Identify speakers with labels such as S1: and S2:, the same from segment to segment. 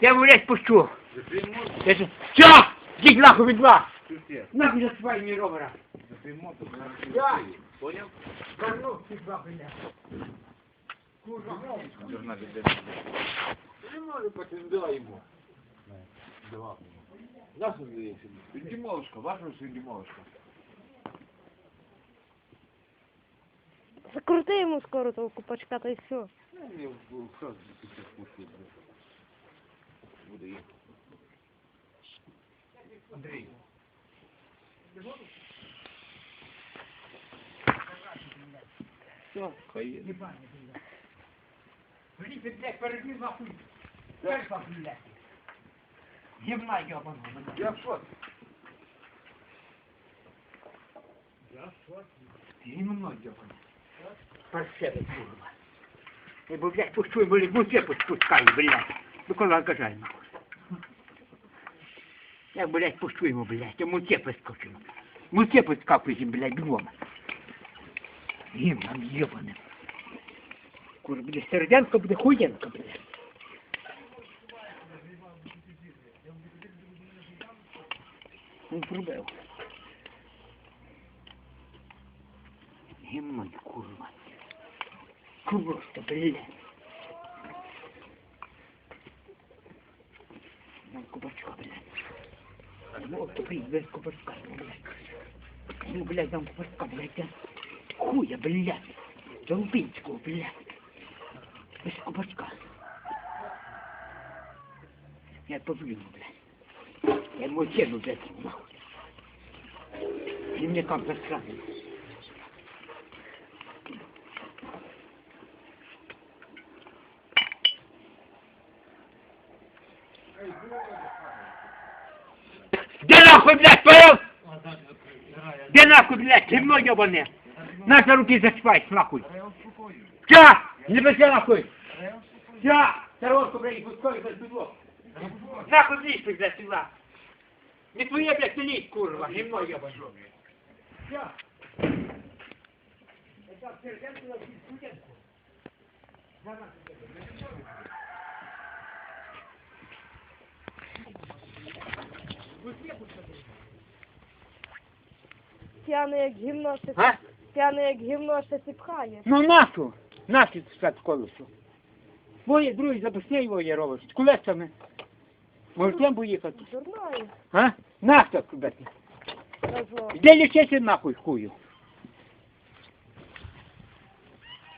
S1: Я блядь, пущу. Все! Діть нахуй від вас! Нахуй за своїми ровера. Я!
S2: Понял?
S1: Вернув ці два, блядь. Курва,
S2: Не може потім дай йому. Давай. Нашу здається. Дімовушка, ваша Дімовушка.
S3: Закрути йому скоро того купачка, та й все.
S2: Ну, мені в Андрій. Все, хай є.
S1: Блядь, перебив нахуй. Церква, блядь. Гімна йобаного, блядь.
S2: Я в шоці.
S1: Гімно йобане. Паршеве, курва. Я бо, блядь, пущу, блядь, муте пускаю, блядь. Микола Гажай, нахуй. Я, блядь, пущу йому, блядь, я муте поскочу. Муте поскакує, блядь, двома. Гімном йобаним. Курва, блядь, серденко буде хуєнко, блядь. Він пробив. Гімно, курва. Просто, блядь. Дам кубачка, блядь. Вот, блядь, без кубачка, блядь. Ну, блядь, дам кубачка, блядь. я Хуя, блядь. Долбинского, блядь. Без кубачка. Я побью его, блядь. Я ему тему, блядь, нахуй. И мне как засранец. Где нахуй, блядь, понял? Где нахуй, блядь, темно ебаное? Наши руки зашивать, нахуй. Ща! Не пошли нахуй! Ща! Коробку, блядь, пускай за бедло. Нахуй лезь, ты, блядь, сюда. Не твоє, блядь, ты лезь, курва, гимно ебаное. Ща! Это сержант,
S3: П'яний як гімно,
S1: А?
S3: п'яний як гімно, ще сіпхає.
S1: Ну нашу, нашу спать колесо. Твоє друзі запусти його є робиш. З колесами. Може тем поїхати.
S3: Дурною.
S1: А? Нащо?
S3: Козло.
S1: Де лічити нахуй хую?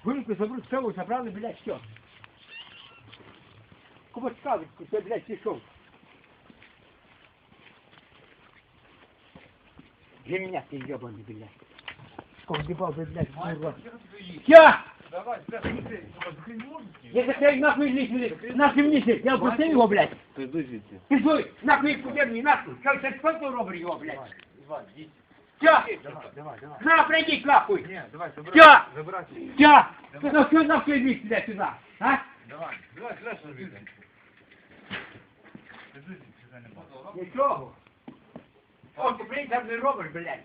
S1: Гульку забру, все, забрали, блядь, все. Кубачка, блядь, пішов. Гімня ти йобаний, блядь. Ковдибав би, блядь, курва. Я!
S2: Давай, блядь,
S1: Я закрою нахуй лізь, нахуй лізь, я опустив його, блядь.
S2: Підождите.
S1: Пішли, нахуй подерни, нахуй. Що це сколько робить його, блядь?
S2: Іван, їдь.
S1: Все,
S2: Давай, давай, давай.
S1: на, пройдіть нахуй.
S2: Ні, давай,
S1: Всё.
S2: забирай. Забирайте.
S1: Все, ну що нахуй лізь сюди, сюди, а?
S2: Давай, давай, сюди, сюди. Підождите, сюди не бачу.
S1: От прийдеш, не робиш, блядь.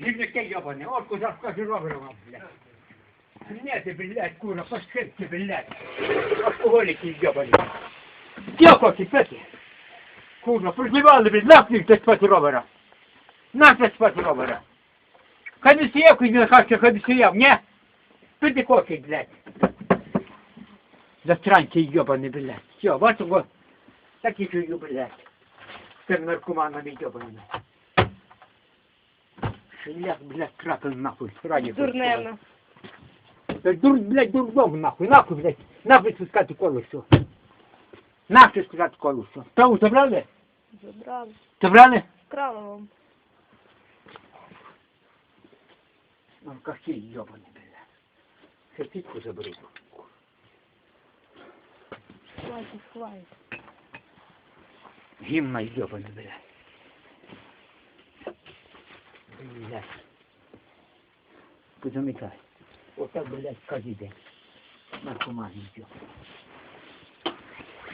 S1: Гівняки йобані, от куди скажи робиш вам, блядь. Ти, блядь, кура, пошкрипки, блядь. Алкоголіки йобані. Дякую, пети. Курва, призивали, блядь, нахуй ти спати робера. Нахуй спати робера. Хай не сіяв, коли не? Пити кофе, блядь. Застранці йобані, блядь. Все, вот его. Так і жую, блядь. Тим наркоманами йобаними. Шлях, блядь, крапел нахуй. Раді
S3: Дурневно.
S1: Дур, блядь, дурдом нахуй, нахуй, блядь. Нахуй спускати колесо. Нахуй спускати колесо. Праву забрали?
S3: Забрали.
S1: Забрали?
S3: Вкрала вам.
S1: Кахи йобані, блядь. Сердечку заберу.
S3: Хватить, хватить.
S1: Гімна йобані, блядь. Блядь. Позамикай. Отак, блядь, кожен день. Наркоман йде.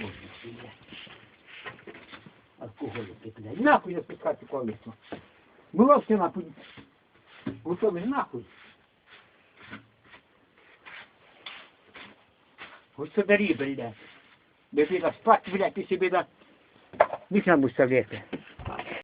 S1: Боже, блядь. Алкоголики, блядь. Нахуй я спускати колесо. Все нахуй. Готові нахуй. Господарі, блядь. Дитина спать, блядь, ти собі на Bitna bu Savjete.